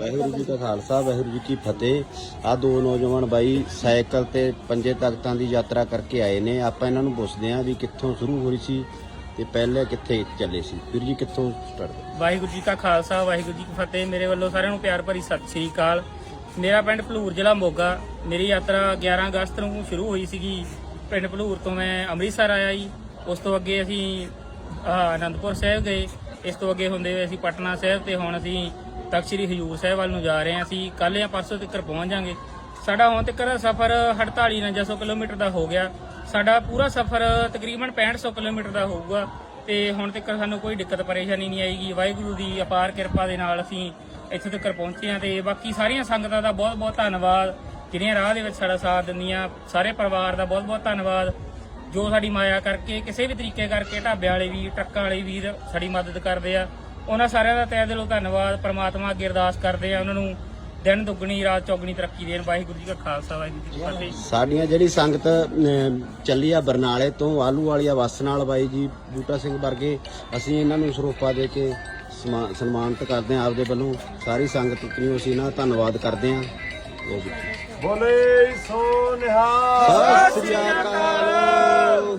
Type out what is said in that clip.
ਵਾਹਿਗੁਰੂ ਜੀ ਕਾ ਖਾਲਸਾ ਵਾਹਿਗੁਰੂ ਜੀ ਕੀ ਫਤਿਹ। ਆ ਦੋ ਨੌਜਵਾਨ ਬਾਈ ਸਾਈਕਲ ਤੇ ਪੰਜੇ ਤਖਤਾਂ ਦੀ ਯਾਤਰਾ ਕਰਕੇ ਆਏ ਨੇ। ਆਪਾਂ ਇਹਨਾਂ ਨੂੰ ਪੁੱਛਦੇ ਆਂ ਵੀ ਕਿੱਥੋਂ ਸ਼ੁਰੂ ਹੋਈ ਸੀ ਤੇ ਪਹਿਲੇ ਕਿੱਥੇ ਚੱਲੇ ਸੀ। ਵੀਰ ਜੀ ਕਿੱਥੋਂ ਸਟਾਰਟ ਵਾਹਿਗੁਰੂ ਜੀ ਕਾ ਖਾਲਸਾ ਵਾਹਿਗੁਰੂ ਜੀ ਕੀ ਫਤਿਹ। ਮੇਰੇ ਵੱਲੋਂ ਸਾਰਿਆਂ ਨੂੰ ਪਿਆਰ ਭਰੀ ਸਤਿ ਸ੍ਰੀ ਅਕਾਲ। ਮੇਰਾ ਪਿੰਡ ਭਲੂਰ ਜ਼ਿਲ੍ਹਾ ਮੋਗਾ। ਮੇਰੀ ਯਾਤਰਾ 11 ਅਗਸਤ ਨੂੰ ਸ਼ੁਰੂ ਹੋਈ ਸੀਗੀ। ਪਿੰਡ ਭਲੂਰ ਤੋਂ ਮੈਂ ਅੰਮ੍ਰਿਤਸਰ ਆਇਆ ਜੀ। ਉਸ ਤੋਂ ਅੱਗੇ ਅਸੀਂ ਆਹ, ਆਨੰਦਪੁਰ ਸਾਹਿਬ ਗਏ। ਇਸ ਤੋਂ ਅੱਗੇ ਹੁੰਦੇ ਹੋਏ ਅਸੀਂ ਪਟਨਾ ਸਾਹਿਬ ਤੇ ਹੁਣ ਅਸੀਂ ਤਖਤ ਸ੍ਰੀ ਹਜੂਰ ਸਾਹਿਬ ਵੱਲ ਨੂੰ ਜਾ ਰਹੇ ਹਾਂ ਅਸੀਂ। ਕੱਲ੍ਹ ਜਾਂ ਪਰਸੋਂ ਤੱਕ ਪਹੁੰਚ ਜਾਾਂਗੇ। ਸਾਡਾ ਹੁਣ ਤੱਕ ਦਾ ਸਫ਼ਰ 48 4900 ਕਿਲੋਮੀਟਰ ਦਾ ਹੋ ਗਿਆ। ਸਾਡਾ ਪੂਰਾ ਸਫ਼ਰ ਤਕਰੀਬਨ 6500 ਕਿਲੋਮੀਟਰ ਦਾ ਹੋਊਗਾ। ਤੇ ਹੁਣ ਤੱਕ ਸਾਨੂੰ ਕੋਈ ਦਿੱਕਤ, ਪਰੇਸ਼ਾਨੀ ਨਹੀਂ ਆਏਗੀ। ਵਾਹਿਗੁਰੂ ਦੀ ਅਪਾਰ ਕਿਰਪਾ ਦੇ ਨਾਲ ਅਸੀਂ ਇੱਥੇ ਤੱਕ ਪਹੁੰਚੇ ਹਾਂ ਤੇ ਬਾਕੀ ਸਾਰੀਆਂ ਸੰਗਤਾਂ ਦਾ ਬਹੁਤ ਬਹੁਤ ਧੰਨਵਾਦ। ਜਿਹੜੀਆਂ ਰਾਹ ਦੇ ਵਿੱਚ ਸਾਡਾ ਸਾਥ ਦਿੰਦੀਆਂ, ਸਾਰੇ ਪਰਿਵਾਰ ਦਾ ਬਹੁਤ ਬਹੁਤ ਧੰਨਵਾਦ। ਜੋ ਸਾਡੀ ਮਾਇਆ ਕਰਕੇ, ਕਿਸੇ ਵੀ ਤਰੀਕੇ ਕਰਕੇ ਢਾਬੇ ਵਾਲੇ ਵੀ ਟਰੱਕਾਂ ਵਾਲੇ ਵੀਰ ਸਾਡੀ ਮਦਦ ਕਰਦੇ ਆ। ਉਹਨਾਂ ਸਾਰਿਆਂ ਦਾ ਤਹਿ ਦਿਲੋਂ ਧੰਨਵਾਦ। ਪ੍ਰਮਾਤਮਾ ਅੱਗੇ ਅਰਦਾਸ ਕਰਦੇ ਆ ਉਹਨਾਂ ਨੂੰ ਦਿਨ ਦੁੱਗਣੀ ਰਾਤ ਚੌਗਣੀ ਤਰੱਕੀ ਦੇਣ। ਵਾਹਿਗੁਰੂ ਜੀ ਕਾ ਖਾਲਸਾ ਵਾਹਿਗੁਰੂ ਜੀ ਕੀ ਫਤਿਹ। ਸਾਡੀਆਂ ਜਿਹੜੀ ਸੰਗਤ ਚੱਲੀ ਆ ਬਰਨਾਲੇ ਤੋਂ ਆਲੂ ਵਾਲੀਆ ਬੱਸ ਨਾਲ ਬਾਈ ਜੀ ਬੂਟਾ ਸਿੰਘ ਵਰਗੇ ਅਸੀਂ ਇਹਨਾਂ ਨੂੰ ਸਰੋਪਾ ਦੇ ਕੇ ਸਨਮਾਨਿਤ ਕਰਦੇ ਹਾਂ ਆਪਦੇ ਵੱਲੋਂ। ਸਾਰੀ ਸੰਗਤ ਨੂੰ ਅਸੀਂ ਇਹਨਾਂ ਦਾ ਧੰਨਵਾਦ ਕਰਦੇ ਜੀ। ਬੋਲੇ ਸੋ ਨਿਹਾਲ। ਸਤਿ ਸ੍ਰੀ ਅਕਾਲ।